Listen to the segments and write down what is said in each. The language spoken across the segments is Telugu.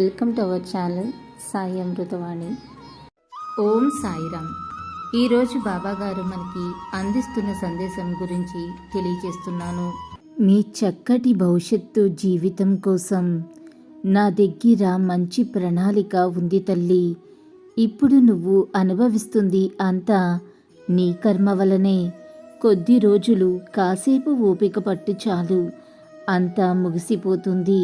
Welcome to our channel Sai Amritavani. Om Sairam. ఈరోజు బాబా గారు మనకి అందిస్తున్న సందేశం గురించి తెలియజేస్తున్నాను. మీ చక్కటి భవిష్యత్తు జీవితం కోసం నా దగ్గర మంచి ప్రణాళిక ఉంది తల్లి. ఇప్పుడు నువ్వు అనుభవిస్తుంది అంతా నీ కర్మ వలనే. కొద్ది రోజులు కాసేపు ఓపిక పట్టు చాలు. అంతా ముగిసిపోతుంది.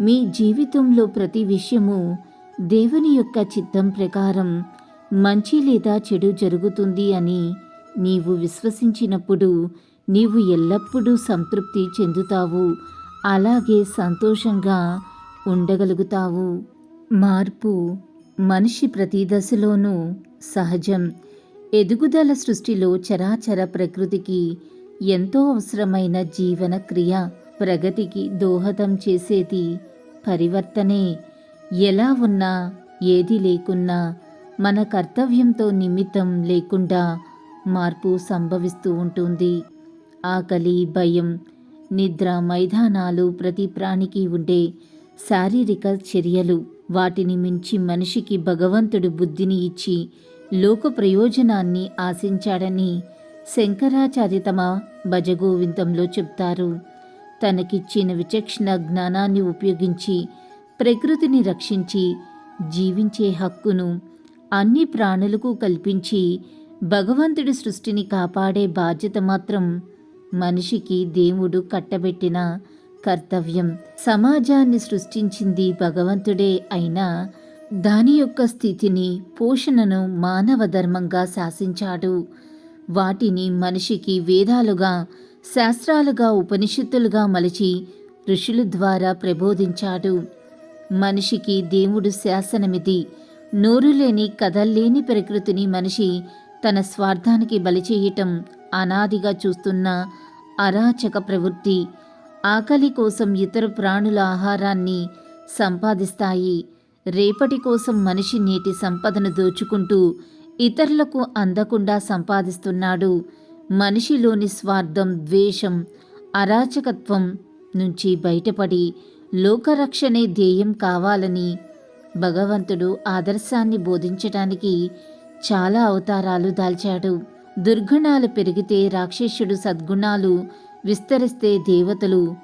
మీ జీవితంలో ప్రతి విషయము దేవుని యొక్క చిత్తం ప్రకారం మంచి లేదా చెడు జరుగుతుంది అని నీవు విశ్వసించినప్పుడు నీవు ఎల్లప్పుడూ సంతృప్తి చెందుతావు అలాగే సంతోషంగా ఉండగలుగుతావు. మార్పు మనిషి ప్రతి దశలోనూ సహజం. ఎదుగుదల సృష్టిలో చరాచర ప్రకృతికి ఎంతో అవసరమైన జీవన క్రియ. ప్రగతికి దోహదం చేసేది పరివర్తనే. ఎలా ఉన్నా ఏది లేకున్నా మన కర్తవ్యంతో నిమిత్తం లేకుండా మార్పు సంభవిస్తూ ఉంటుంది. ఆకలి భయం నిద్ర మైదానాలు ప్రతి ప్రాణికి ఉండే శారీరక చర్యలు. వాటిని మించి మనిషికి భగవంతుడు బుద్ధిని ఇచ్చి లోక ప్రయోజనాన్ని ఆశించాడని శంకరాచార్య తమ భజగోవిందంలో చెప్తారు. తనకిచ్చిన విచక్షణ జ్ఞానాన్ని ఉపయోగించి ప్రకృతిని రక్షించి జీవించే హక్కును అన్ని ప్రాణులకు కల్పించి భగవంతుడి సృష్టిని కాపాడే బాధ్యత మాత్రం మనిషికి దేవుడు కట్టబెట్టిన కర్తవ్యం. సమాజాన్ని సృష్టించింది భగవంతుడే అయినా దాని యొక్క స్థితిని పోషణను మానవ ధర్మంగా శాసించాడు. వాటిని మనిషికి వేదాలుగా శాస్త్రాలుగా ఉపనిషత్తులుగా మలిచి ఋషుల ద్వారా ప్రబోధించాడు. మనిషికి దేవుడు శాసనమిది. నోరు లేని కదల్లేని ప్రకృతిని మనిషి తన స్వార్థానికి బలిచేయటం అనాదిగా చూస్తున్న అరాచక ప్రవృత్తి. ఆకలి కోసం ఇతర ప్రాణుల ఆహారాన్ని సంపాదిస్తాయి. రేపటి కోసం మనిషి నేటి సంపదను దోచుకుంటూ ఇతరులకు అందకుండా సంపాదిస్తున్నాడు. మనిషిలోని స్వార్థం ద్వేషం అరాచకత్వం నుంచి బయటపడి లోకరక్షణే ధ్యేయం కావాలని భగవంతుడు ఆదర్శాన్ని బోధించటానికి చాలా అవతారాలు దాల్చాడు. దుర్గుణాలు పెరిగితే రాక్షసుడు సద్గుణాలు విస్తరిస్తే దేవతలు.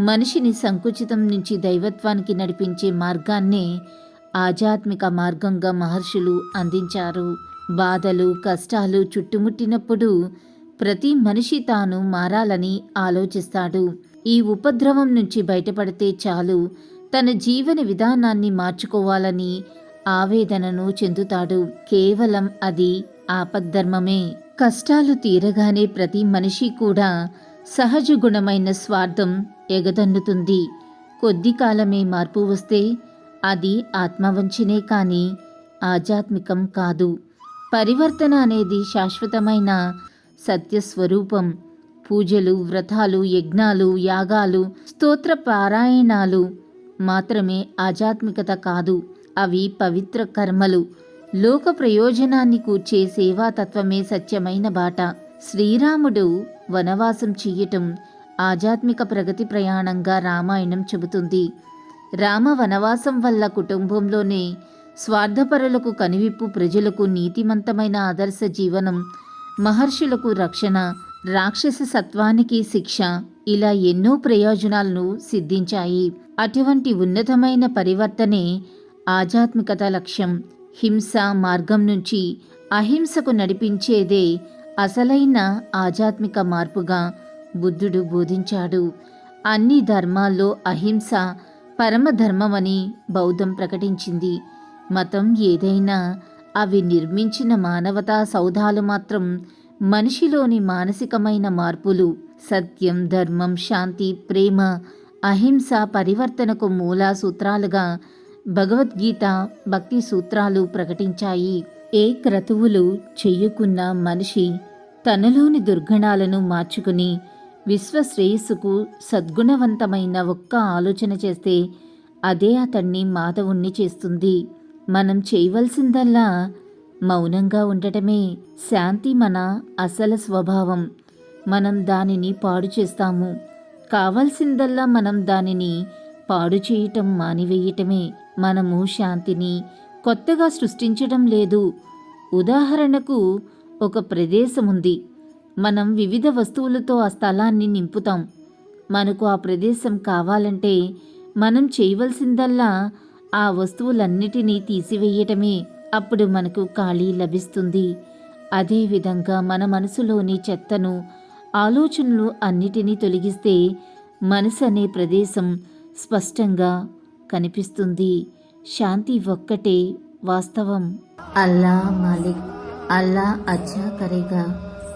మనిషిని సంకుచితం నుంచి దైవత్వానికి నడిపించే మార్గాన్నే ఆధ్యాత్మిక మార్గంగా మహర్షులు అందించారు. బాధలు కష్టాలు చుట్టుముట్టినప్పుడు ప్రతి మనిషి తాను మారాలని ఆలోచిస్తాడు. ఈ ఉపద్రవం నుంచి బయటపడితే చాలు. తన జీవన విధానాన్ని మార్చుకోవాలని ఆవేదనను చెందుతాడు. కేవలం అది ఆపద్ధర్మమే. కష్టాలు తీరగానే ప్రతి మనిషి కూడా సహజ గుణమైన స్వార్థం ఎగదన్నుతుంది. కొద్ది కాలమే మార్పు వస్తే అది ఆత్మవంచినే కాని ఆధ్యాత్మికం కాదు. పరివర్తన అనేది శాశ్వతమైన సత్యస్వరూపం. పూజలు వ్రతాలు యజ్ఞాలు యాగాలు స్తోత్ర పారాయణాలు మాత్రమే ఆధ్యాత్మికత కాదు అవి పవిత్ర కర్మలు. లోక ప్రయోజనాన్ని కూర్చే సేవాతత్వమే సత్యమైన బాట. శ్రీరాముడు వనవాసం చేయటం ఆధ్యాత్మిక ప్రగతి ప్రయాణంగా రామాయణం చెబుతుంది. రామ వనవాసం వల్ల కుటుంబంలోనే స్వార్థపరులకు కనివిప్పు ప్రజలకు నీతిమంతమైన ఆదర్శ జీవనం మహర్షులకు రక్షణ రాక్షస సత్వానికి శిక్ష ఇలా ఎన్నో ప్రయోజనాలను సిద్ధించాయి. అటువంటి ఉన్నతమైన పరివర్తనే ఆధ్యాత్మికత లక్ష్యం. హింస మార్గం నుంచి అహింసకు నడిపించేదే అసలైన ఆధ్యాత్మిక మార్పుగా బుద్ధుడు బోధించాడు. అన్ని ధర్మాల్లో అహింస పరమధర్మమని బౌద్ధం ప్రకటించింది. మతం ఏదైనా అవి నిర్మించిన మానవతా సౌధాలు మాత్రం మనిషిలోని మానసికమైన మార్పులు సత్యం ధర్మం శాంతి ప్రేమ అహింస పరివర్తనకు మూల సూత్రాలుగా భగవద్గీత భక్తి సూత్రాలు ప్రకటించాయి. ఏ క్రతువులు చెయ్యుకున్న మనిషి తనలోని దుర్గణాలను మార్చుకుని విశ్వశ్రేయస్సుకు సద్గుణవంతమైన ఒక్క ఆలోచన చేస్తే అదే అతన్ని మాధవుణ్ణి చేస్తుంది. మనం చేయవలసిందల్లా మౌనంగా ఉండటమే శాంతి మన అసలు స్వభావం. మనం దానిని పాడు చేస్తాము. కావలసిందల్లా మనం దానిని పాడు చేయటం మానివేయటమే మనము శాంతిని కొత్తగా సృష్టించడం లేదు. ఉదాహరణకు ఒక ప్రదేశం ఉంది మనం వివిధ వస్తువులతో ఆ స్థలాన్ని నింపుతాం. మనకు ఆ ప్రదేశం కావాలంటే మనం చేయవలసిందల్లా ఆ వస్తువులన్నిటినీ తీసివేయటమే అప్పుడు మనకు ఖాళీ లభిస్తుంది. అదేవిధంగా మన మనసులోని చెత్తను ఆలోచనలు అన్నిటినీ తొలగిస్తే మనసు అనే ప్రదేశం స్పష్టంగా కనిపిస్తుంది. శాంతి ఒక్కటే వాస్తవం. అల్లా మాలిక్ అల్లా అచ్చా కరేగా